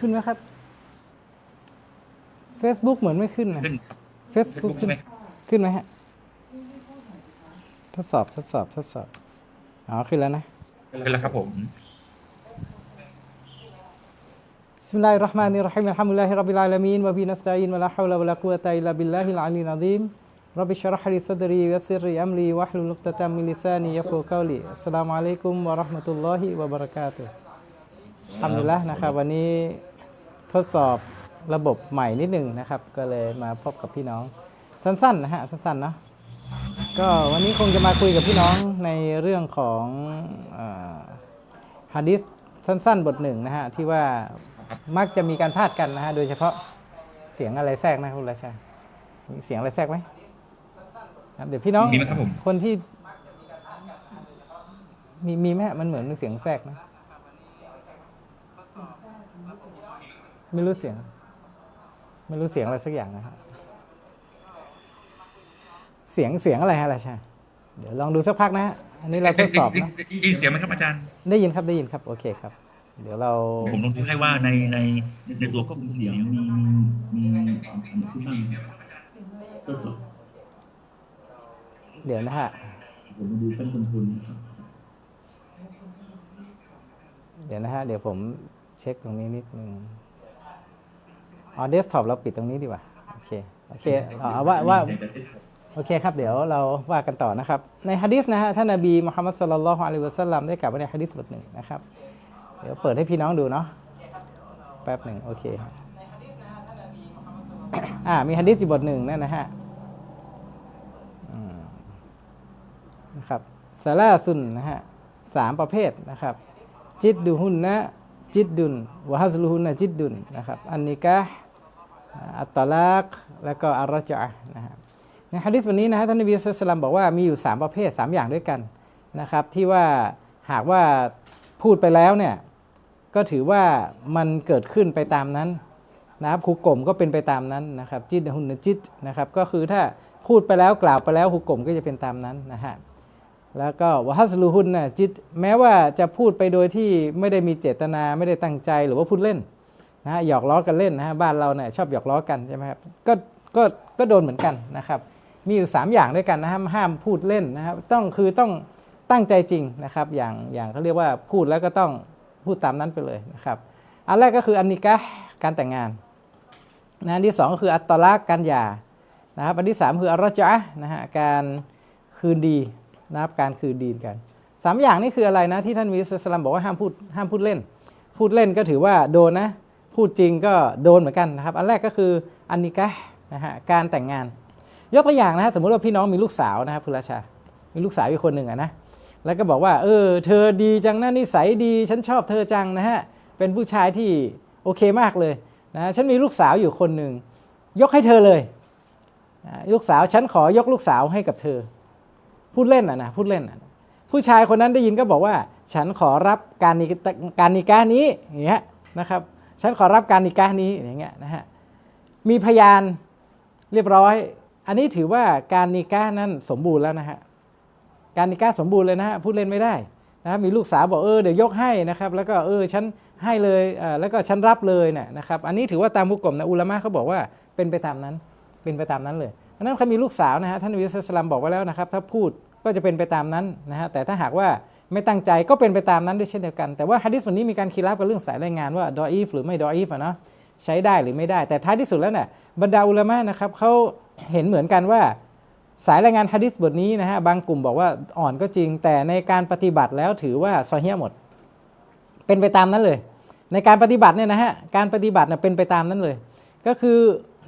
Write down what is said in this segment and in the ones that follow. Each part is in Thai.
ขึ้นไหมครับ Facebook เหมือนไม่ขึ้นนะ ขึ้นบ Facebook ขึ้นไหมขึ้นไหมฮะทดสอบทดสอบทดสอบอ๋อขึ้นแล้วนะขึ้นแล้วครับผมสมิลลาฮิราะห์มานีรเราะฮีมอัลฮัมดุลลาฮิรับบิลอาลามีนวะบินัสตะอีนวะลาฮาวละวะลากุวะตะอิลลาบิลลาฮิลอาลีนะซีมรับบิชะระห์ลิซัดรียัสซิรลีอัมลีวะฮลุลุกตะตัมมิลิซานียะกูกอลีอัสสลามุอะลัยกุมวะเราะห์มะตุลลอฮิวะบะเราะกาตุฮ์อัลฮัมดุลิลลาห์นะครับวันนี้ ทดสอบระบบใหม่นิดหนึ่งนะครับ ก็เลยมาพบกับพี่น้องสั้นๆนะฮะสั้นๆเนาะก็วันนี้คงจะมาคุยกับพี่น้องในเรื่องของฮะดิษสั้นๆ บทหนึ่งนะฮะที่ว่ามักจะมีการพลาดกันนะฮะโดยเฉพาะเสียงอะไรแทรกนะคุณราชามีเสียงอะไรแทรกไหมครับเดี๋ยวพี่น้องมีไหมครับผมคนที่มีมีไหมฮะมันเหมือนมีเสียงแทรกนะ ไม่รู้เสียง ไม่รู้เสียงอะไรสักอย่างนะครับ เสียงเสียงอะไรฮะราชาเดี๋ยวลองดูสักพักนะฮะอันนี้เราทดสอบนะได้ยินเสียงไหมครับอาจารย์ ได้ยินครับได้ยินครับโอเคครับ เดี๋ยวเราผมลองดูให้ว่าในในในตัวก็เสียงมีมีอันไหนที่บ้างทดสอบเดี๋ยวนะฮะผมมาดูขั้นต้นทุนนะครับเดี๋ยวนะฮะ เดี๋ยวผมเช็คตรงนี้นิดนึง อ๋อเดสก์ท็อปเราปิดตรงนี้ดีกว่า โอเค โอเคเอาว่าว่าเสียงจาก desktop โอเคครับ เดี๋ยวเราว่ากันต่อนะครับ ในฮะดิษนะฮะ ท่านนบีมุฮัมมัดสุลลัลลอฮุอะลัยฮิวะสัลลัมได้กล่าวไว้ในฮะดิษบทหนึ่งนะครับ เดี๋ยวเปิดให้พี่น้องดูเนาะ แป๊บหนึ่งโอเคอ่า มีฮะดิษอยู่บทหนึ่งนั่นนะฮะอืมนะครับสาราซุนนะฮะสามประเภทนะครับ จิตดูหุนนะ จิตดุนวะฮัซลุหุนะจิตดุนนะครับอันนิกะอัตตลักแล้วก็อัรรจอะห์นะฮะในฮะดิษวันนี้นะฮะท่านนบีสุลต่านบอกว่ามีอยู่ 3 ประเภท 3 อย่างด้วยกันนะครับ ที่ว่าหากว่าพูดไปแล้วเนี่ยก็ถือว่ามันเกิดขึ้นไปตามนั้นนะครับฮุกกลมก็เป็นไปตามนั้นนะครับจิตหุนนะจิตนะครับก็คือถ้าพูดไปแล้วกล่าวไปแล้วฮุกกลมก็จะเป็นตามนั้นนะฮะ แล้วก็วะฮัสลูฮุนนะจิตแม้ว่าจะพูดไปโดยที่ไม่ได้มีเจตนาไม่ได้ตั้งใจหรือว่าพูดเล่นนะฮะหยอกล้อกันเล่นนะฮะบ้านเราเนี่ยชอบหยอกล้อกันใช่ไหมครับก็ก็ก็โดนเหมือนกันนะครับมีอยู่ 3 อย่างด้วยกันนะครับห้ามพูดเล่นนะครับต้องคือต้องตั้งใจจริงนะครับอย่างอย่างเขาเรียกว่าพูดแล้วก็ต้องพูดตามนั้นไปเลยนะครับอันแรกก็คืออันนิกะการแต่งงานนะอันที่สองก็คืออัตตลักการหย่านะครับอันที่สามคืออัรจะนะฮะการคืนดี นะครับการคืนดีกันสามอย่างนี้คืออะไรนะที่ท่านมีสลามบอกว่าห้ามพูดห้ามพูดเล่น พูดเล่นก็ถือว่าโดนนะพูดจริงก็โดนเหมือนกันนะครับ อันแรกก็คืออันนิกะนะฮะการแต่งงาน ยกตัวอย่างนะฮะสมมติว่าพี่น้องมีลูกสาวนะครับคุณราชา มีลูกสาวอีกคนหนึ่งอะนะแล้วก็บอกว่าเออเธอดีจังนะนิสัยดี ฉันชอบเธอจังนะฮะเป็นผู้ชายที่โอเคมากเลยนะฉันมีลูกสาวอยู่คนหนึ่งยกให้เธอเลยนะลูกสาวฉันขอยกลูกสาวให้กับเธอ พูดเล่นอะนะพูดเล่นอะผู้ชายคนนั้นได้ยินก็บอกว่า ฉันขอรับการนิการนิกานี้อย่างเงี้ยนะครับฉันขอรับการนิกานี้อย่างเงี้ยนะฮะมีพยานเรียบร้อย อันนี้ถือว่าการนิก้านั้นสมบูรณ์แล้วนะฮะการนิก้าสมบูรณ์เลยนะฮะพูดเล่นไม่ได้นะครับมีลูกสาวบอกเออเดี๋ยวยกให้นะครับแล้วก็เออฉันให้เลยเออแล้วก็ฉันรับเลยเนี่ยนะครับอันนี้ถือว่าตามฮุกกลมนะอุลามะเขาบอกว่าเป็นไปตามนั้นเป็นไปตามนั้นเลย อันนั้นเขามีลูกสาวนะฮะท่านนบีสุลต่านบอกไว้แล้วนะครับ ถ้าพูดก็จะเป็นไปตามนั้นนะฮะแต่ถ้าหากว่าไม่ตั้งใจก็เป็นไปตามนั้นด้วยเช่นเดียวกัน แต่ว่าฮะดิษวันนี้มีการคีรับกับเรื่องสายรายงานว่าดออีฟหรือไม่ดออีฟอะเนาะใช้ได้หรือไม่ได้ แต่ท้ายที่สุดแล้วเนี่ยบรรดาอุลามะนะครับเขาเห็นเหมือนกันว่าสายรายงานฮะดิษบทนี้นะฮะบางกลุ่มบอกว่าอ่อนก็จริง แต่ในการปฏิบัติแล้วถือว่าซอเฮียหมด เป็นไปตามนั้นเลย ในการปฏิบัติเนี่ยนะฮะการปฏิบัติเนี่ยเป็นไปตามนั้นเลย ก็คือ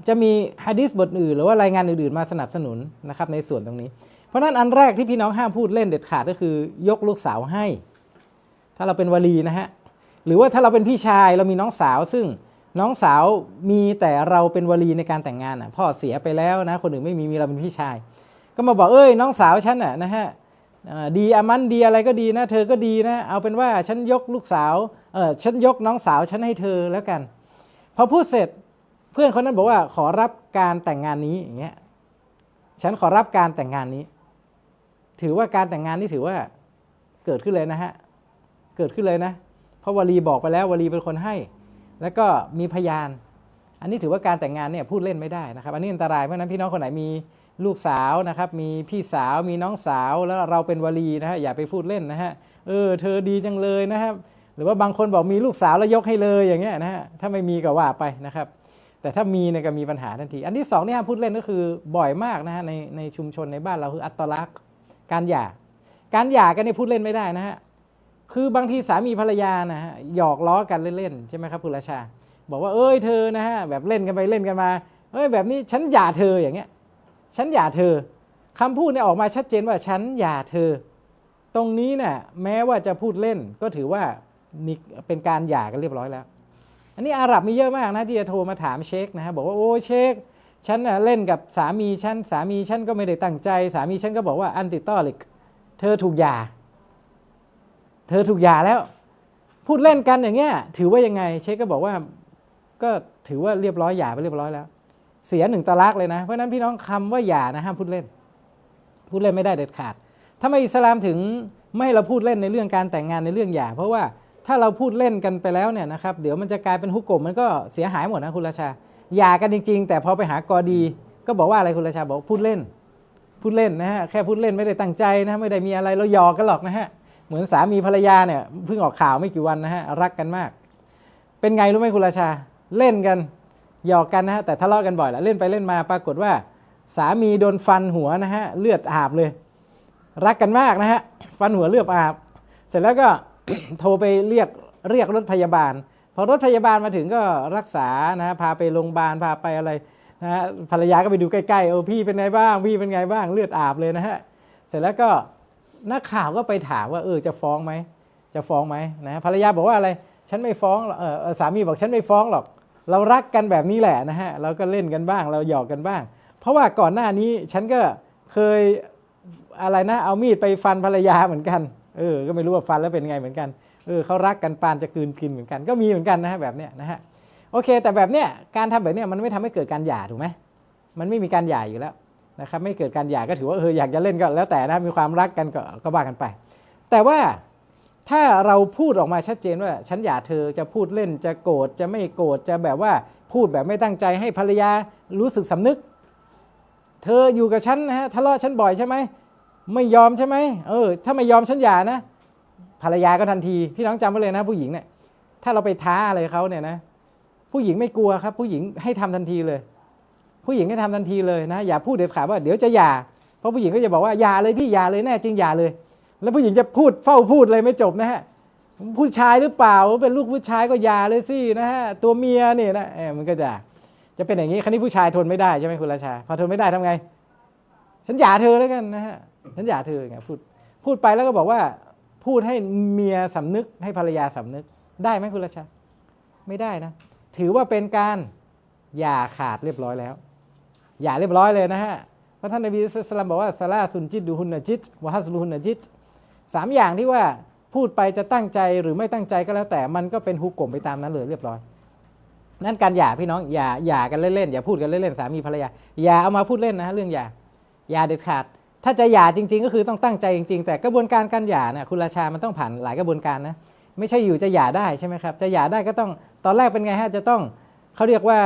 จะมีฮะดิษบทอื่น หรือว่ารายงานอื่นๆมาสนับสนุนนะครับในส่วนตรงนี้ เพราะฉะนั้นอันแรกที่พี่น้องห้ามพูดเล่นเด็ดขาดก็คือยกลูกสาวให้ ถ้าเราเป็นวลีนะฮะหรือว่าถ้าเราเป็นพี่ชายเรามีน้องสาว ซึ่งน้องสาวมีแต่เราเป็นวลีในการแต่งงานอะพ่อเสียไปแล้วนะคนอื่นไม่มีมีเราเป็นพี่ชาย ก็มาบอกเอ้ยน้องสาวฉันน่ะนะฮะดีอามันดีอะไรก็ดีนะ เธอก็ดีนะเอาเป็นว่าฉันยกลูกสาวเออฉันยกน้องสาวฉันให้เธอแล้วกัน พอพูดเสร็จ เพื่อนคนนั้นบอกว่าขอรับการแต่งงานนี้อย่างเงี้ยฉันขอรับการแต่งงานนี้ ถือว่าการแต่งงานนี่ถือว่าเกิดขึ้นเลยนะฮะเกิดขึ้นเลยนะ เพราะวลีบอกไปแล้ววลีเป็นคนให้ แล้วก็มีพยาน อันนี้ถือว่าการแต่งงานเนี่ยพูดเล่นไม่ได้นะครับ อันนี้อันตรายเพราะฉะนั้นพี่น้องคนไหนมีลูกสาวนะครับ มีพี่สาวมีน้องสาวแล้วเราเป็นวลีนะฮะอย่าไปพูดเล่นนะฮะเออเธอดีจังเลยนะครับ หรือว่าบางคนบอกมีลูกสาวแล้วยกให้เลยอย่างเงี้ยนะฮะถ้าไม่มีก็ว่าไปนะครับ แต่ถ้ามีเนี่ยก็มีปัญหาทันที อันที่สองที่ห้ามพูดเล่นก็คือบ่อยมากนะฮะในในชุมชนในบ้านเราคืออัตลักษณ์การหย่า การหย่ากันเนี่ยพูดเล่นไม่ได้นะฮะคือบางทีสามีภรรยานะฮะหยอกล้อกันเล่นๆใช่ไหมครับคุณราชา บอกว่าเอ้ยเธอนะฮะแบบเล่นกันไปเล่นกันมาเอ้ยแบบนี้ฉันหย่าเธออย่างเงี้ยฉันหย่าเธอคำพูดเนี่ยออกมาชัดเจนว่าฉันหย่าเธอ ตรงนี้เนี่ยแม้ว่าจะพูดเล่นก็ถือว่าเป็นการหย่ากันเรียบร้อยแล้ว อันนี้อาหรับมีเยอะมากนะที่จะโทรมาถามเชคนะฮะบอกว่าโอ้เชคฉันน่ะเล่นกับสามีฉันสามีฉันก็ไม่ได้ตั้งใจ สามีฉันก็บอกว่าอันติตอลิก เธอถูกยา เธอถูกยาแล้ว พูดเล่นกันอย่างเงี้ยถือว่ายังไง เชคก็บอกว่าก็ถือว่าเรียบร้อยหย่าไปเรียบร้อยแล้ว เสียหนึ่งตลักเลยนะ เพราะนั้นพี่น้องคำว่าหย่านะห้ามพูดเล่น พูดเล่นไม่ได้เด็ดขาดทำไมอิสลามถึงไม่ให้เราพูดเล่นในเรื่องการแต่งงานในเรื่องหย่า เพราะว่า ถ้าเราพูดเล่นกันไปแล้วเนี่ยนะครับเดี๋ยวมันจะกลายเป็นฮุกกลมมันก็เสียหายหมดนะคุณราชาหย่ากันจริง ๆ แต่พอไปหากอดี ก็บอกว่าอะไรคุณราชาบอกพูดเล่น พูดเล่นนะฮะแค่พูดเล่นไม่ได้ตั้งใจนะไม่ได้มีอะไรเราหยอกกันหรอกนะฮะเหมือนสามีภรรยาเนี่ยเพิ่งออกข่าวไม่กี่วันนะฮะรักกันมาก เป็นไงรู้ไหมคุณราชาเล่นกันหยอกกันนะฮะแต่ทะเลาะกันบ่อยแหละเล่นไปเล่นมาปรากฏว่า สามีโดนฟันหัวนะฮะเลือดอาบเลย รักกันมากนะฮะฟันหัวเลือดอาบ เสร็จแล้วก็ โทรไปเรียกเรียกรถพยาบาล พอรถพยาบาลมาถึงก็รักษานะฮะพาไปโรงพยาบาลพาไปอะไรนะฮะภรรยาก็ไปดูใกล้ๆเออพี่เป็นไงบ้างพี่เป็นไงบ้างเลือดอาบเลยนะฮะเสร็จแล้วก็นักข่าวก็ไปถามว่าเออจะฟ้องไหมจะฟ้องไหมนะภรรยาบอกว่าอะไรฉันไม่ฟ้องหรอกเออเออสามีบอกฉันไม่ฟ้องหรอก เรารักกันแบบนี้แหละนะฮะเราก็เล่นกันบ้าง เราหยอกกันบ้าง เพราะว่าก่อนหน้านี้ฉันก็เคยอะไรนะเอามีดไปฟันภรรยาเหมือนกัน เออ ก็ไม่รู้ว่าฟันแล้วเป็นไงเหมือนกัน เออเขารักกันปานจะกืนกินเหมือนกัน ก็มีเหมือนกันนะฮะแบบเนี้ยนะฮะ โอเค แต่แบบเนี้ยการทำแบบเนี้ยมันไม่ทำให้เกิดการหย่าถูกไหมมันไม่มีการหย่าอยู่แล้วนะครับ ไม่เกิดการหย่าก็ถือว่าเอออยากจะเล่นก็แล้วแต่นะ มีความรักกันก็ก็ว่ากันไป แต่ว่าถ้าเราพูดออกมาชัดเจนว่าฉันหย่าเธอจะพูดเล่นจะโกรธจะไม่โกรธจะแบบว่าพูดแบบไม่ตั้งใจให้ภรรยารู้สึกสำนึก เธออยู่กับฉันนะฮะทะเลาะฉันบ่อยใช่ไหม ไม่ยอมใช่ไหมเออ ถ้าไม่ยอมฉันหย่านะ ภรรยาก็ทันที พี่น้องจำไว้เลยนะ ผู้หญิงเนี่ย ถ้าเราไปท้าอะไรเขาเนี่ยนะ ผู้หญิงไม่กลัวครับ ผู้หญิงให้ทำทันทีเลย ผู้หญิงให้ทำทันทีเลยนะ อย่าพูดเด็ดขาดว่าเดี๋ยวจะหย่า เพราะผู้หญิงก็จะบอกว่าหย่าเลยพี่หย่าเลยแน่จริงหย่าเลย แล้วผู้หญิงจะพูดเฝ้าพูดเลยไม่จบนะฮะ ผู้ชายหรือเปล่าเป็นลูกผู้ชายก็หย่าเลยสินะฮะ ตัวเมียเนี่ยนะเออมันก็จะจะเป็นอย่างนี้ ครั้นี้ผู้ชายทนไม่ได้ใช่ไหมคุณราชา พอทนไม่ได้ทำไง ฉันหย่าเธอแล้วกันนะฮะ ฉันหย่าเธอไงพูดพูดไปแล้วก็บอกว่า พูดให้เมียสำนึกให้ภรรยาสำนึก ได้ไหมคุณราชาไม่ได้นะ ถือว่าเป็นการหย่าขาดเรียบร้อยแล้วหย่าเรียบร้อยเลยนะฮะเพราะท่านนบีสุลานบอกว่าซาลาสุนจิตดูฮุนนจิตวะฮัสลูฮุนนจิตสามอย่างที่ว่าพูดไปจะตั้งใจหรือไม่ตั้งใจก็แล้วแต่มันก็เป็นฮุกกลมไปตามนั้นเลยเรียบร้อย นั่นการหย่าพี่น้องอย่าหย่ากันเล่นๆอย่าพูดกันเล่นๆสามีภรรยาอย่าเอามาพูดเล่นนะฮะเรื่องหย่าอย่าเด็ดขาด ถ้าจะหย่าจริง ๆ ก็คือต้องตั้งใจจริง ๆ แต่กระบวนการการหย่าเนี่ยคุณราชามันต้องผ่านหลายกระบวนการนะไม่ใช่อยู่จะหย่าได้ใช่ไหมครับจะหย่าได้ก็ต้องตอนแรกเป็นไงฮะจะต้องเขาเรียกว่า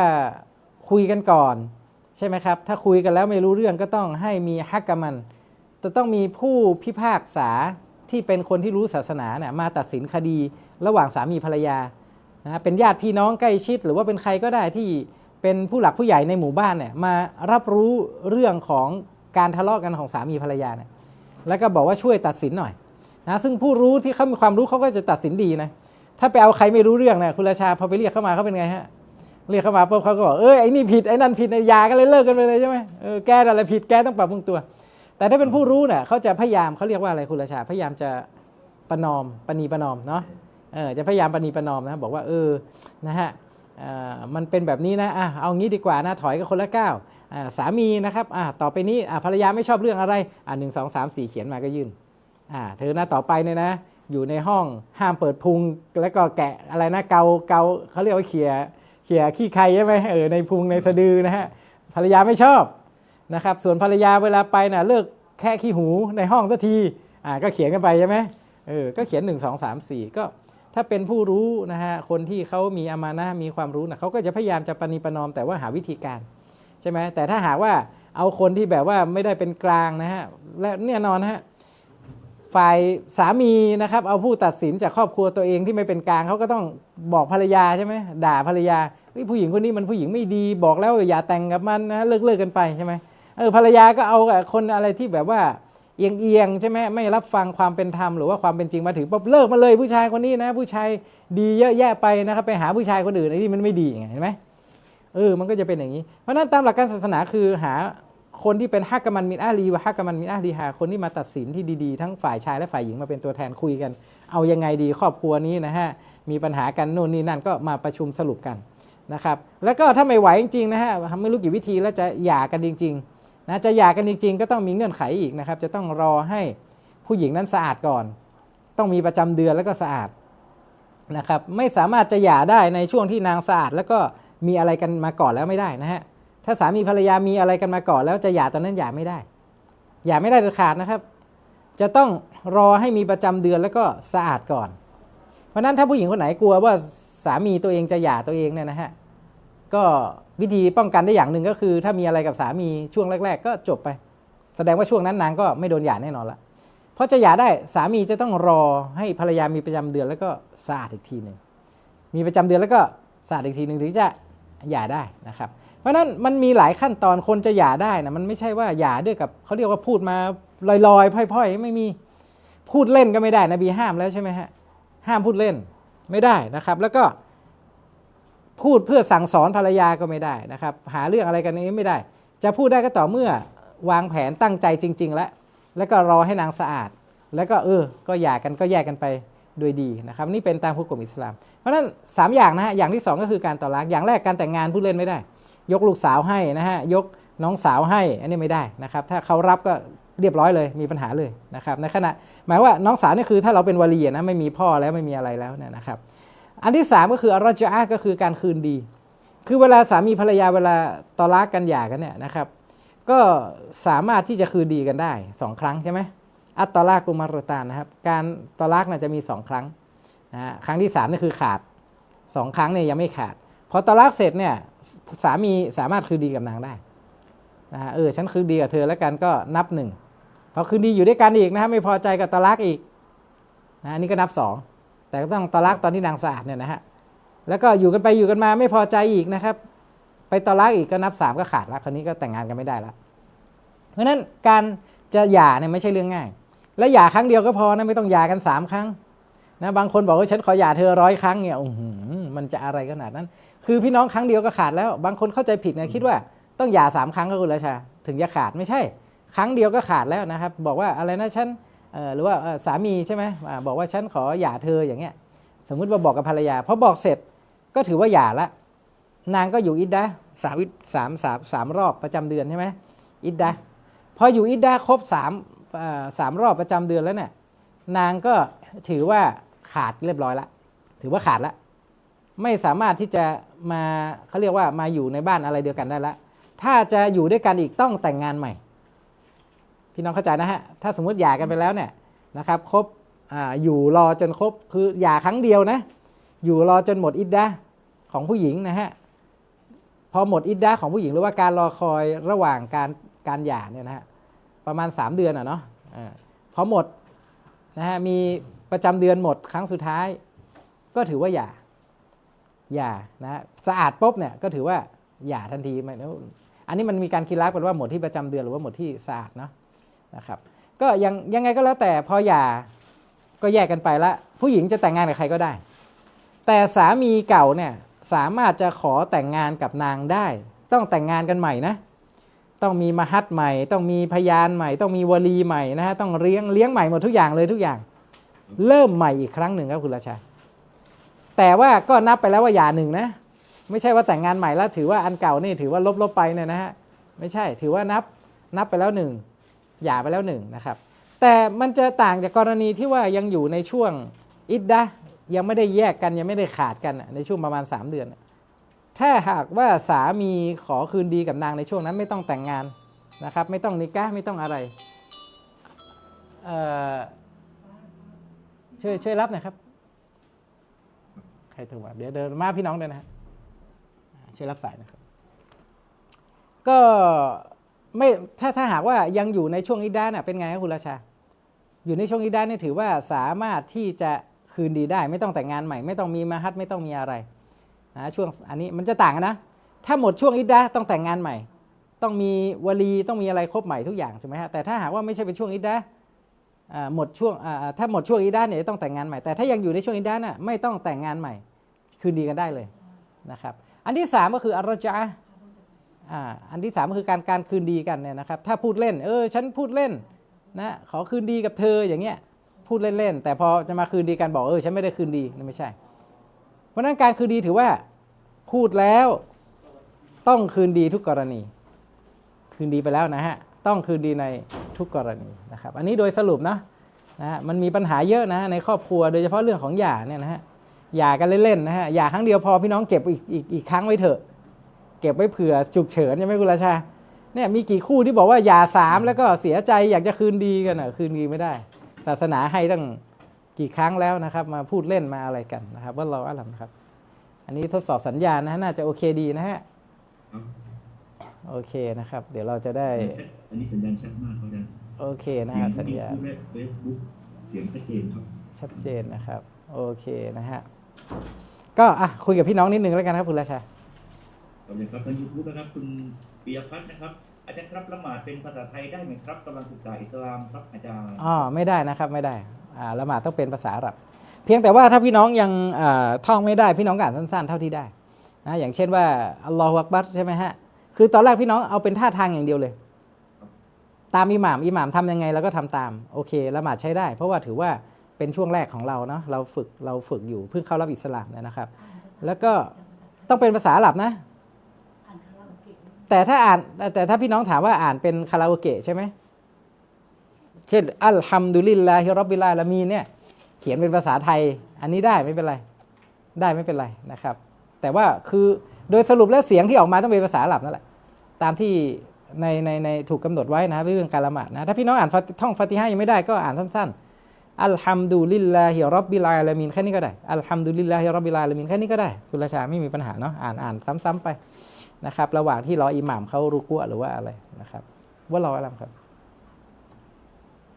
คุยกันก่อนใช่ไหมครับถ้าคุยกันแล้วไม่รู้เรื่องก็ต้องให้มีฮักกะมันจะต้องมีผู้พิพากษาที่เป็นคนที่รู้ศาสนาเนี่ยมาตัดสินคดีระหว่างสามีภรรยานะเป็นญาติพี่น้องใกล้ชิด หรือว่าเป็นใครก็ได้ที่เป็นผู้หลักผู้ใหญ่ในหมู่บ้านเนี่ยมารับรู้เรื่องของ การทะเลาะกันของสามีภรรยาเนี่ยแล้วก็บอกว่าช่วยตัดสินหน่อยนะซึ่งผู้รู้ที่เขามีความรู้เขาก็จะตัดสินดีนะถ้าไปเอาใครไม่รู้เรื่องเนี่ยคุณราชาพอไปเรียกเข้ามาเขาเป็นไงฮะเรียกเข้ามาปุ๊บเขาก็บอกเอ้ยไอ้นี่ผิดไอ้นั่นผิดไอ้ยากันเลยเลิกกันไปเลยใช่ไหมเออแกอะไรผิดแกต้องปรับปรุงตัว แต่ถ้าเป็นผู้รู้เนี่ยเขาจะพยายามเขาเรียกว่าอะไรคุณราชาพยายามจะประนอมปณีประนอมเนาะเออจะพยายามปณีประนอมนะบอกว่าเออนะฮะเออมันเป็นแบบนี้นะอะเอางี้ดีกว่านะถอยกันคนละก้าว สามีนะครับต่อไปนี้ภรรยาไม่ชอบเรื่องอะไรหนึ่งสองสามสี่เขียนมาก็ยื่นอ่าเธอนะต่อไปเนี่ยนะอยู่ในห้องห้ามเปิดพุงแล้วก็แกะอะไรนะเกาเกาเขาเรียกว่าเขี่ยเขี่ยขี้ใครใช่ไหมเออในพุงในสะดือนะฮะภรรยาไม่ชอบนะครับส่วนภรรยาเวลาไปนะ่ะเลิกแค่ขี้หูในห้องสักทีอ่าก็เขียนกันไปใช่ไหมเออก็เขียน 1 2 3 4 ก็ถ้าเป็นผู้รู้นะฮะคนที่เขามีอามานะมีความรู้นะเขาก็จะพยายามจะปณีประนอมแต่ว่าหาวิธีการ ใช่ไหมแต่ถ้าหากว่าเอาคนที่แบบว่าไม่ได้เป็นกลางนะฮะและแน่นอนฮะฝ่ายสามีนะครับเอาผู้ตัดสินจากครอบครัวตัวเองที่ไม่เป็นกลางเขาก็ต้องบอกภรรยาใช่ไหมด่าภรรยาผู้หญิงคนนี้มันผู้หญิงไม่ดีบอกแล้วอย่าแต่งกับมันนะเลิกเลิกกันไปใช่ไหมเออภรรยาก็เอากับคนอะไรที่แบบว่าเอียงเอียงใช่ไหมไม่รับฟังความเป็นธรรมหรือว่าความเป็นจริงมาถึงปุ๊บเลิกมาเลยผู้ชายคนนี้นะ ผู้ชายดีเยอะแยะไปนะครับไปหาผู้ชายคนอื่นไอ้นี่มันไม่ดีไงเห็นไหม เออมันก็จะเป็นอย่างนี้ เพราะนั้นตามหลักการศาสนาคือหาคนที่เป็นฮักกะมันมินอาลีวะฮักกะมันมินอาลีฮาคนที่มาตัดสินที่ดีๆ ทั้งฝ่ายชายและฝ่ายหญิงมาเป็นตัวแทนคุยกัน เอายังไงดีครอบครัวนี้นะฮะมีปัญหากันโน่นนี่นั่นก็มาประชุมสรุปกันนะครับแล้วก็ถ้าไม่ไหวจริงๆนะฮะไม่รู้กี่วิธีแล้วจะหย่ากันจริงๆนะจะหย่ากันจริง ๆ ก็ต้องมีเงื่อนไขอีกนะครับจะต้องรอให้ผู้หญิงนั้นสะอาดก่อน ต้องมีประจำเดือนแล้วก็สะอาดนะครับไม่สามารถจะหย่าได้ในช่วงที่นางสะอาดแล้วก็ มีอะไรกันมาก่อนแล้วไม่ได้นะฮะถ้าสามีภรรยามีอะไรกันมาก่อนแล้วจะหย่าตอนนั้นหย่าไม่ได้หย่าไม่ได้เด็ดขาดนะครับ จะต้องรอให้มีประจำเดือนแล้วก็สะอาดก่อน เพราะฉะนั้นถ้าผู้หญิงคนไหนกลัวว่าสามีตัวเองจะหย่าตัวเองเนี่ยนะฮะก็วิธีป้องกันได้อย่างหนึ่งก็คือ ถ้ามีอะไรกับสามีช่วงแรก ๆ ก็จบไป แสดงว่าช่วงนั้นนางก็ไม่โดนหย่าแน่นอนละเพราะจะหย่าได้สามีจะต้องรอให้ภรรยามีประจำเดือนแล้วก็สะอาดอีกทีหนึ่งมีประจำเดือนแล้วก็สะอาดอีกทีหนึ่งถึงจะ หย่าได้นะครับ เพราะฉะนั้นมันมีหลายขั้นตอนคนจะหย่าได้นะมันไม่ใช่ว่าหย่าด้วยกับเขาเรียกว่าพูดมาลอยๆพ่อยๆ ไม่มีพูดเล่นก็ไม่ได้นบีห้ามแล้วใช่ไหมฮะห้ามพูดเล่นไม่ได้นะครับ แล้วก็พูดเพื่อสั่งสอนภรรยาก็ไม่ได้นะครับ หาเรื่องอะไรกันนี้ไม่ได้ จะพูดได้ก็ต่อเมื่อวางแผนตั้งใจจริง ๆ แล้วแล้วก็รอให้นางสะอาด แล้วก็เออ ก็หย่ากันก็แยกกันไป โดยดีนะครับนี่เป็นตามผู้กฎอิสลาม เพราะฉะนั้นสามอย่างนะฮะอย่างที่สองก็คือการต่อรักอย่างแรกการแต่งงานผู้เล่นไม่ได้ ยกลูกสาวให้นะฮะยกน้องสาวให้อันนี้ไม่ได้นะครับถ้าเขารับก็เรียบร้อยเลยมีปัญหาเลยนะครับในขณะหมายว่าน้องสาวนี่คือถ้าเราเป็นวลีนะไม่มีพ่อแล้วไม่มีอะไรแล้วเนี่ยนะครับอันที่สามก็คืออรจอาก็คือการคืนดี คือเวลาสามีภรรยาเวลาต่อรักกันหย่ากันเนี่ยนะครับก็สามารถที่จะคืนดีกันได้สองครั้งใช่ไหม อัตตลากุมารตานนะครับ การตลากน่ะจะมีสองครั้งนะฮะครั้งที่สามนี่คือขาดสองครั้งเนี่ยยังไม่ขาดพอตลากเสร็จเนี่ยสามีสามารถคืนดีกับนางได้นะฮะเออฉันคืนดีกับเธอแล้วกันก็นับหนึ่งพอคืนดีอยู่ด้วยกันอีกนะฮะไม่พอใจกับตลากอีกนะอันนี้ก็นับสองแต่ก็ต้องตลากตอนที่นางสะอาดเนี่ยนะฮะแล้วก็อยู่กันไปอยู่กันมาไม่พอใจอีกนะครับ ไปตลากอีกก็นับสามก็ขาดแล้วคราวนี้ก็แต่งงานกันไม่ได้แล้วเพราะนั้นการจะหย่าเนี่ยไม่ใช่เรื่องง่าย และหย่าครั้งเดียวก็พอนะไม่ต้องหย่ากันสามครั้งนะบางคนบอกว่าฉันขอหย่าเธอร้อยครั้งเนี่ยโอ้โหมันจะอะไรขนาดนั้น คือพี่น้องครั้งเดียวก็ขาดแล้ว บางคนเข้าใจผิดนะคิดว่าต้องหย่าสามครั้งก็คุณราชาถึงจะขาดไม่ใช่ ครั้งเดียวก็ขาดแล้วนะครับ บอกว่าอะไรนะฉันเอ่อหรือว่าเอ่อสามีใช่ไหมอ่าบอกว่าฉันขอหย่าเธออย่างเงี้ย สมมุติว่าบอกกับภรรยาพอบอกเสร็จก็ถือว่าหย่าละนางก็อยู่อิดดะสามสามสามสามรอบประจำเดือนใช่ไหมอิดดะพออยู่อิดดะครบสามเอ่อ สามรอบประจำเดือนแล้วเนี่ยนางก็ถือว่าขาดเรียบร้อยละ ถือว่าขาดละ ไม่สามารถที่จะมาเขาเรียกว่ามาอยู่ในบ้านอะไรเดียวกันได้ละ ถ้าจะอยู่ด้วยกันอีกต้องแต่งงานใหม่ พี่น้องเข้าใจนะฮะ ถ้าสมมติหย่ากันไปแล้วเนี่ยนะครับ ครบออยู่รอจนครบ คือหย่าครั้งเดียวนะ อยู่รอจนหมดอิดดะของผู้หญิงนะฮะ พอหมดอิดดาของผู้หญิงหรือว่าการรอคอยระหว่างการการหย่าเนี่ยนะฮะ ประมาณ 3 เดือนอะเนาะพอหมดนะฮะมีประจำเดือนหมดครั้งสุดท้าย ก็ถือว่าหย่าหย่านะฮะสะอาดปุ๊บเนี่ยก็ถือว่าหย่าทันทีไม่อันนี้มันมีการคิดลักกันว่าหมดที่ประจำเดือนหรือว่าหมดที่สะอาดเนาะนะครับก็ยังยังไงก็แล้วแต่พอหย่าก็แยกกันไปละผู้หญิงจะแต่งงานกับใครก็ได้ แต่สามีเก่าเนี่ยสามารถจะขอแต่งงานกับนางได้ ต้องแต่งงานกันใหม่นะ ต้องมีมหัดใหม่ ต้องมีพยานใหม่ ต้องมีวลีใหม่นะฮะต้องเลี้ยงเลี้ยงใหม่หมดทุกอย่างเลยทุกอย่าง เริ่มใหม่อีกครั้งหนึ่งครับคุณราชา แต่ว่าก็นับไปแล้วว่าหย่าหนึ่งนะ ไม่ใช่ว่าแต่งงานใหม่แล้วถือว่าอันเก่านี่ถือว่าลบลบไปเนี่ยนะฮะไม่ใช่ถือว่านับนับไปแล้วหนึ่งหย่าไปแล้วหนึ่งนะครับ แต่มันจะต่างจากกรณีที่ว่ายังอยู่ในช่วงอิดดะยังไม่ได้แยกกันยังไม่ได้ขาดกันในช่วงประมาณ 3 เดือน ถ้าหากว่าสามีขอคืนดีกับนางในช่วงนั้นไม่ต้องแต่งงานนะครับ ไม่ต้องนิกะห์ไม่ต้องอะไรช่วยช่วยรับน่อยครับ ใครโทรมาเดี๋ยวเดินมาพี่น้องด้วยนะช่วยรับสายนะครับ ก็ไม่ถ้าถ้าหากว่ายังอยู่ในช่วงอิดดาน่ะเป็นไงครับคุณราชา อยู่ในช่วงอิดาเนี่ยถือว่าสามารถที่จะคืนดีได้ ไม่ต้องแต่งงานใหม่ ไม่ต้องมีมาฮัดไม่ต้องมีอะไร นะช่วงอันนี้มันจะต่างกันนะ ถ้าหมดช่วงอิดดาต้องแต่งงานใหม่ ต้องมีวลีต้องมีอะไรครบใหม่ทุกอย่างถูกไหมฮะแต่ถ้าหากว่าไม่ใช่เป็นช่วงอิดดาอ่าหมดช่วงถ้าหมดช่วงอิดดาเนี่ยต้องแต่งงานใหม่แต่ถ้ายังอยู่ในช่วงอิดดาน่ะไม่ต้องแต่งงานใหม่ คืนดีกันได้เลยนะครับอันที่สามก็คืออารจาอ่าอันที่สามก็คือการการคืนดีกันเนี่ยนะครับถ้าพูดเล่นเออฉันพูดเล่นนะขอคืนดีกับเธออย่างเงี้ยพูดเล่นๆแต่พอจะมาคืนดีกันบอกเออฉันไม่ได้คืนดีนั่นไม่ใช่ ราะนั้นการคืนดีถือว่าพูดแล้วต้องคืนดีทุกกรณี คืนดีไปแล้วนะฮะต้องคืนดีในทุกกรณีนะครับ อันนี้โดยสรุปนะนะมันมีปัญหาเยอะนะฮะในครอบครัวโดยเฉพาะเรื่องของหย่าเนี่ยนะฮะหย่ากันเล่นๆนะฮะหย่าครั้งเดียวพอพี่น้องเก็บอีกอีกอีกครั้งไว้เถอะ เก็บไว้เผื่อฉุกเฉินใช่ไหมคุณราชาเนี่ยมีกี่คู่ที่บอกว่าหย่าสามแล้วก็เสียใจอยากจะคืนดีกันอะคืนดีไม่ได้ ศาสนาให้ตั้ง กี่ครั้งแล้วนะครับ มาพูดเล่นมาอะไรกันนะครับ ว่าเราอะไรนะครับ อันนี้ทดสอบสัญญาณนะฮะน่าจะโอเคดีนะฮะครับโอเคนะครับ เดี๋ยวเราจะได้ อันนี้สัญญาณชัดมากครับอาจารย์โอเคนะฮะสัญญาณเสียงใน YouTube และ Facebook เสียงชัดเจนครับชัดเจนนะครับ โอเคนะฮะก็อะคุยกับพี่น้องนิดนึงแล้วกันครับคุณราชาต่อเลยครับทางยูทูบนะครับ คุณปียพัฒน์นะครับอาจารย์ครับละหมาดเป็นภาษาไทยได้ไหมครับกำลังศึกษาอิสลามครับอาจารย์อ๋อไม่ได้นะครับไม่ได้อ่า ละหมาดต้องเป็นภาษาอาหรับ เพียงแต่ว่าถ้าพี่น้องยังอ่าท่องไม่ได้พี่น้องก็อ่านสั้นๆ เท่าที่ได้นะอย่างเช่นว่าอัลลอฮฺอักบัรใช่ไหมฮะคือตอนแรกพี่น้องเอาเป็นท่าทางอย่างเดียวเลย ตามอิหม่ามอิหม่ามทำยังไงเราก็ทำตามโอเคละหมาดใช้ได้ เพราะว่าถือว่าเป็นช่วงแรกของเราเนาะเราฝึกเราฝึกอยู่เพิ่งเข้ารับอิสลามนะครับ แล้วก็ต้องเป็นภาษาอาหรับนะแต่ถ้าอ่านแต่ถ้าพี่น้องถามว่าอ่านเป็นคาราโอเกะใช่ไหม เช่น อัลฮัมดุลิลลาฮิรับบิลลาลามีเนี่ยเขียนเป็นภาษาไทย อันนี้ได้ไม่เป็นไร ได้ไม่เป็นไรนะครับ แต่ว่าคือโดยสรุปแล้วเสียงที่ออกมาต้องเป็นภาษาอาหรับนั่นแหละตามที่ในในในถูกกำหนดไว้นะเรื่องการละหมาดนะถ้าพี่น้องอ่านท่องฟาติฮะยังไม่ได้ก็อ่านสั้นๆอัลฮัมดุลิลลาฮิรับบิลลาลามีนแค่นี้ก็ได้อัลฮัมดุลิลลาฮิรับบิลลาลามีนแค่นี้ก็ได้คุณราชาไม่มีปัญหาเนาะอ่านอ่านซ้ำๆไปนะครับ ระหว่างที่รออิหม่ามเขารุกัวหรือว่าอะไรนะครับ ว่าเราอะไรครับ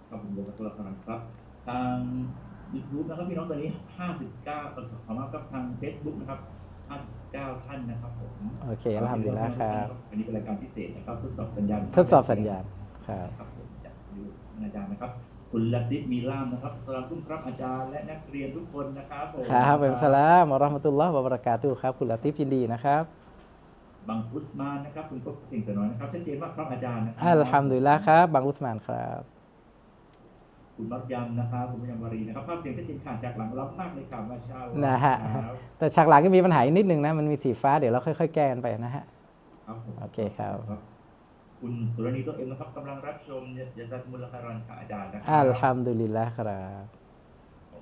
ครับผมบอกกับเราครับทางยูทูบนะครับพี่น้องตอนนี้59ประสบความสำเร็จครับทาง Facebook นะครับ59ท่านนะครับผมโอเคอัลฮัมดุลิลลาห์ครับ อันนี้เป็นรายการพิเศษนะครับทดสอบสัญญาณ ทดสอบสัญญาณครับ ครับผมจากยูอาจารย์นะครับ คุณลัดดิษมีล่ามนะครับสำหรับคุณครับอาจารย์และนักเรียนทุกคนนะครับผมครับเป็นสลามอัลลอฮ์มะตุลลอฮ์วะบะเราะกาตุฮ์ครับ คุณลาติฟยินดีนะครับ บังอุสมานนะครับ คุณพบสิ่งสนอยนะครับชัดเจนว่าครับอาจารย์นะครัอัลฮัมดุลิลลาห์ครับ บางอุสมานครับ คุณมักยำนะครับคุณมักยำวารีนะครับภาพเสียงชัดเจนขาดจากหลังล้ำมากเลยครับมาเช่านะฮะ ครับแต่ฉากหลังก็มีปัญหาอีกนิดนึงนะมันมีสีฟ้าเดี๋ยวเราค่อยๆ แก้กันไปนะฮะ ครับผมโอเคครับคุณสุรณีตัวเองนะครับกำลังรับชมยาซาคุมุลลาคารอนค่ะอาจารย์นะครัอัลฮัมดุลิลลาห์ครับ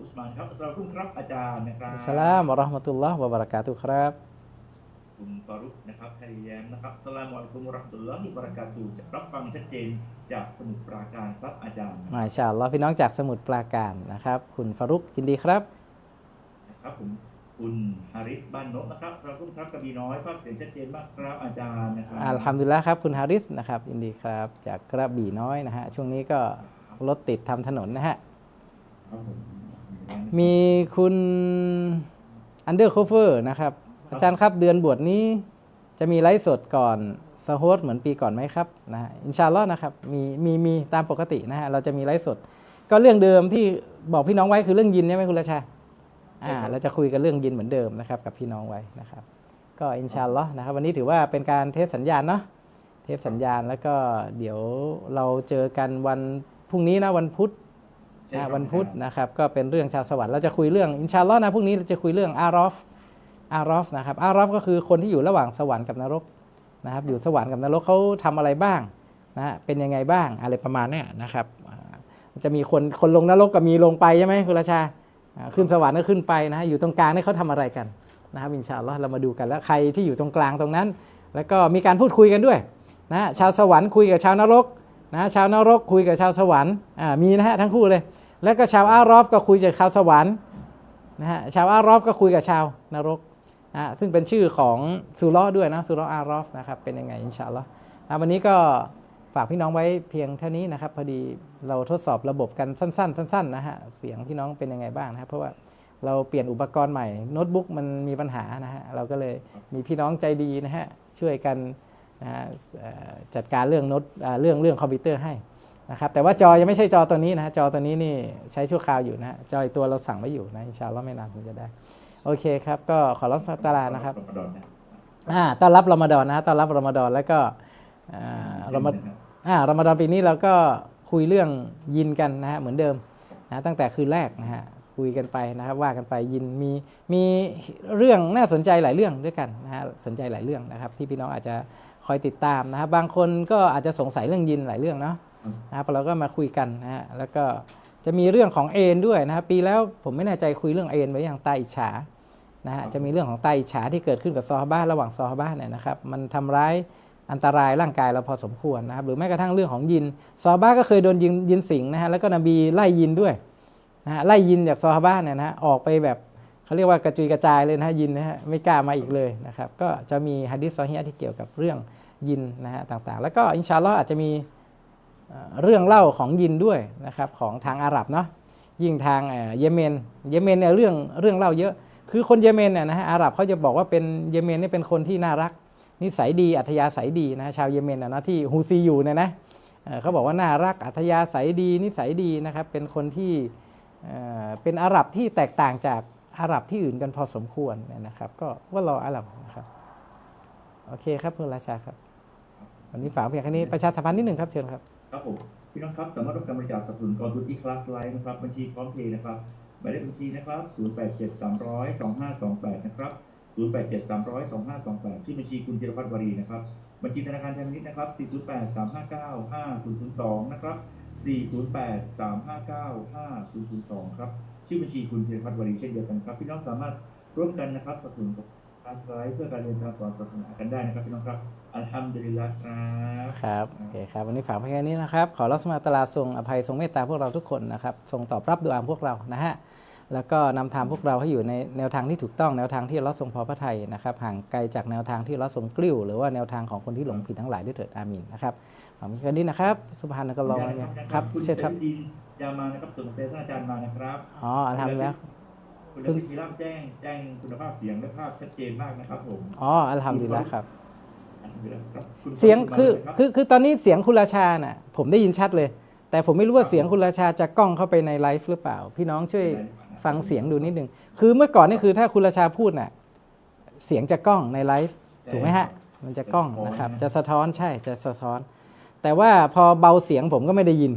อุสมานครับสำหรับคุณครับอาจารย์นะครับ อัสสลามอัลลอฮ์มะตุลลอฮ์วะบะเราะกาตุฮ์ครับ คุณฟารุกนะครับไทยแย้มนะครับสลามอัลกุมุรัฮ์มะตุลลอฮิวะบะเราะกาตุฮ์จะรับฟังชัดเจนจากสมุทรปราการครับอาจารย์มาชาอัลลอฮ์พี่น้องจากสมุทรปราการนะครับ คุณฟารุกยินดีครับนะครับผมคุณฮาริสบ้านนกนะครับสำหรับคุณครับกระบี่น้อยภาพเสียงชัดเจนมากครับอาจารย์นะครับอัลฮัมดุลิลลาห์ครับคุณฮาริสนะครับยินดีครับ จากกระบี่น้อยนะฮะช่วงนี้ก็รถติดทำถนนนะฮะครับผมมีคุณอันเดอร์โคเฟอร์นะครับ อาจารย์ครับเดือนบวชนี้จะมีไลฟ์สดก่อนสโฮสเหมือนปีก่อนไหมครับนะฮะอินชาอัลลอฮ์นะครับมีมีมีตามปกตินะฮะเราจะมีไลฟ์สด ก็เรื่องเดิมที่บอกพี่น้องไว้คือเรื่องยินใช่ไหมคุณราชาอ่าเราจะคุยกันเรื่องยินเหมือนเดิมนะครับกับพี่น้องไว้นะครับ ก็อินชาอัลลอฮ์นะครับวันนี้ถือว่าเป็นการเทสสัญญาณเนาะเทสสัญญาณแล้วก็เดี๋ยวเราเจอกันวันพรุ่งนี้นะวันพุธใช่นะครับวันพุธนะครับก็เป็นเรื่องชาวสวรรค์เราจะคุยเรื่องอินชาอัลลอฮ์นะพรุ่งนี้เราจะคุยเรื่องอารอฟ อารอฟนะครับอารอฟก็คือคนที่อยู่ระหว่างสวรรค์กับนรกนะครับ อยู่สวรรค์กับนรกเขาทำอะไรบ้างนะเป็นยังไงบ้างอะไรประมาณนี้นะครับจะมีคนคนลงนรกกับมีลงไปใช่ไหมคุณราชาขึ้นสวรรค์ก็ขึ้นไปนะฮะอยู่ตรงกลางนี่เขาทำอะไรกันนะครับอินชาอัลลอฮ์เรามาดูกันแล้วใครที่อยู่ตรงกลางตรงนั้น แล้วก็มีการพูดคุยกันด้วยนะชาวสวรรค์คุยกับชาวนรกนะชาวนรกคุยกับชาวสวรรค์มีนะฮะทั้งคู่เลย แล้วก็ชาวอารอฟก็คุยกับชาวสวรรค์นะฮะชาวอารอฟก็คุยกับชาวนรก นะซึ่งเป็นชื่อของสุเราะห์ด้วยนะสุเราะห์อารอฟนะครับเป็นยังไงอินชาอัลลอฮ์วันนี้ก็ฝากพี่น้องไว้เพียงเท่านี้นะครับ พอดีเราทดสอบระบบกันสั้น ๆ สั้นๆนะฮะเสียงพี่น้องเป็นยังไงบ้างนะครับเพราะว่าเราเปลี่ยนอุปกรณ์ใหม่โน้ตบุ๊กมันมีปัญหานะฮะเราก็เลยมีพี่น้องใจดีนะฮะช่วยกันนะฮะจัดการเรื่องโน้ตเรื่องเรื่องคอมพิวเตอร์ให้นะครับแต่ว่าจอยังไม่ใช่จอตัวนี้นะฮะจอตัวนี้นี่ใช้ชั่วคราวอยู่นะฮะจอตัวเราสั่งไว้อยู่นะอินชาอัลลอฮ์ไม่นานคงจะได้ โอเคครับ ก็ขอรับตาลานะครับรอมฎอนนะอ่าต้อนรับรอมฎอนนะฮะต้อนรับรอมฎอนแล้วก็อ่ารอมฎอ่ารอมฎอนปีนี้เราก็คุยเรื่องยินกันนะฮะเหมือนเดิมนะตั้งแต่คืนแรกนะฮะคุยกันไปนะครับว่ากันไปยินมีมีเรื่องน่าสนใจหลายเรื่องด้วยกันนะฮะสนใจหลายเรื่องนะครับ ที่พี่น้องอาจจะคอยติดตามนะครับบางคนก็อาจจะสงสัยเรื่องยินหลายเรื่องเนาะนะครับเราก็มาคุยกันนะฮะแล้วก็ จะมีเรื่องของเอนด้วยนะครับปีแล้วผมไม่แน่ใจคุยเรื่องเอนไว้อย่างตาอิจฉานะฮะจะมีเรื่องของตาอิจฉาที่เกิดขึ้นกับซอฮาบะห์ระหว่างซอฮาบะห์เนี่ยนะครับมันทำร้ายอันตรายร่างกายเราพอสมควรนะครับหรือแม้กระทั่งเรื่องของยินซอฮาบะห์ก็เคยโดนยินยินสิงนะฮะแล้วก็นบีไล่ยินด้วยนะฮะไล่ยินจากซอฮาบะห์เนี่ยนะฮะออกไปแบบเขาเรียกว่ากระจุยกระจายเลยนะฮะยินนะฮะไม่กล้ามาอีกเลยนะครับก็จะมีฮะดิษซอฮีฮ์ที่เกี่ยวกับเรื่องยินนะฮะต่างๆ แล้วก็อินชาอัลลอฮ์อาจจะมี เรื่องเล่าของยินด้วยนะครับของทางอาหรับเนาะยิ่งทางเยเมนเยเมนเนี่ยเรื่องเรื่องเล่าเยอะ คือคนเยเมนเนี่ยนะฮะอาหรับเขาจะบอกว่าเป็นเยเมนนี่เป็นคนที่น่ารัก นิสัยดีอัธยาศัยดีนะชาวเยเมนนะนะที่ฮูซีอยู่เนี่ยนะเขาบอกว่าน่ารักอัธยาศัยดีนิสัยดีนะครับเป็นคนที่เเป็นอาหรับที่แตกต่างจากอาหรับที่อื่นกันพอสมควรนนะครับ ก็ว่ารออาหรับนะครับโอเคครับเพื่อนราชาครับวันนี้ฝากเพียงแค่นี้ประชาสัมพันธ์นิดหนึ่งครับเชิญครับ ครับผมพี่น้องครับสามารถร่วมกันบริจาคสนับสนุนกองทุนอีคลาสไลน์นะครับบัญชีพร้อมเพย์นะครับหมายเลขบัญชีนะครับ 0873002528 นะครับ 0873002528 ชื่อบัญชีคุณจิรพัฒน์วรีนะครับ บัญชีธนาคารไทยพาณิชย์นะครับ 408-359-5002 นะครับ 408-359-5002 ครับ ชื่อบัญชีคุณจิรพัฒน์วรีเช่นเดียวกันครับ พี่น้องสามารถร่วมกันนะครับสนับสนุน ลาสไลน์เพื่อการเรียนการสอนศาสนากันได้นะครับพี่น้องครับอัลฮัมดุลิลละครับครับโอเคครับวันนี้ฝากไว้แค่นี้นะครับ ขอรัสมาตลาทรงอภัยทรงเมตตาพวกเราทุกคนนะครับทรงตอบรับดูอาพวกเรานะฮะแล้วก็นำทางพวกเราให้อยู่ในแนวทางที่ถูกต้องแนวทางที่เราทรงพอพระทัยนะครับห่างไกลจากแนวทางที่เราทรงกลิ้ว หรือว่าแนวทางของคนที่หลงผิดทั้งหลายด้วยเถิดอามินนะครับฝากไว้แค่นี้นะครับ สุภาพนักลองครับคุณเชิญครับเสรียามานะครับส่งเตท่านอาจารย์มานะครับอ๋ออัลฮัมดุลิลละ คุณคุณคุณมีร่ามแจ้งแจ้งคุณภาพเสียงและภาพชัดเจนมากนะครับผมอ๋ออัลฮัมดุลิลละครับอัลฮัมดุลิลละครับคุณเสียงคือณมาเลยรับคือคือตอนนี้เสียงคุณราชาน่ะ ผมได้ยินชัดเลย แต่ผมไม่รู้ว่าเสียงคุณราชาจะกล้องเข้าไปในไลฟ์หรือเปล่า พี่น้องช่วยฟังเสียงดูนิดนึงคือเมื่อก่อนนี่คือถ้าคุณราชาพูดน่ะเสียงจะกล้องในไลฟ์ถูกไหมฮะ มันจะกล้องนะครับ จะสะท้อนใช่จะสะท้อน แต่ว่าพอเบาเสียงผมก็ไม่ได้ยิน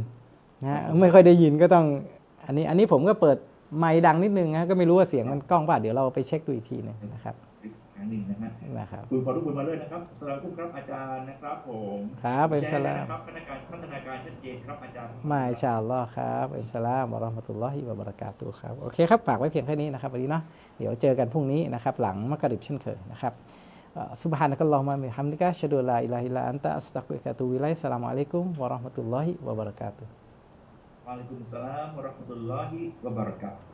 นะฮะไม่ค่อยได้ยินก็ต้องอันนี้อันนี้ผมก็เปิด ไมค์ดังนิดนึงนะก็ไม่รู้ว่าเสียงมันกล้องป่ะเดี๋ยวเราไปเช็คดูอีกทีหนึงนะครับอีกครั้งหนึ่งนะฮะนะครับคุณขอทุกคุณมาเลยนะครับสลามคุณครับอาจารย์นะครับผมครับเป็นแชสร์ลานะมครับพัฒนาการพัฒนาการชัดเจนครับอาจารย์มาอินชาอัลลอฮ์ครับอัสสลามวะเราะห์มะตุลลอฮิวะบะเราะกาตุฮ์ครับโอเคครับฝากไว้เพียงแค่นี้นะครับวันนี้เนาะเดี๋ยวเจอกันพรุ่งนี้นะครับหลังมักริบเช่นเคยนะครับสุบฮานะกัลลอฮุมะบิฮัมดิกะชะดูลาอิลาฮะอิลลาอันตะอัสตัฆฟิรุกะวะอะตูบิอิลัยฮิสสลามุอะลัยกุมวะเราะห์มะตุลลอฮิวะบะเราะกาตุฮ์ วะอ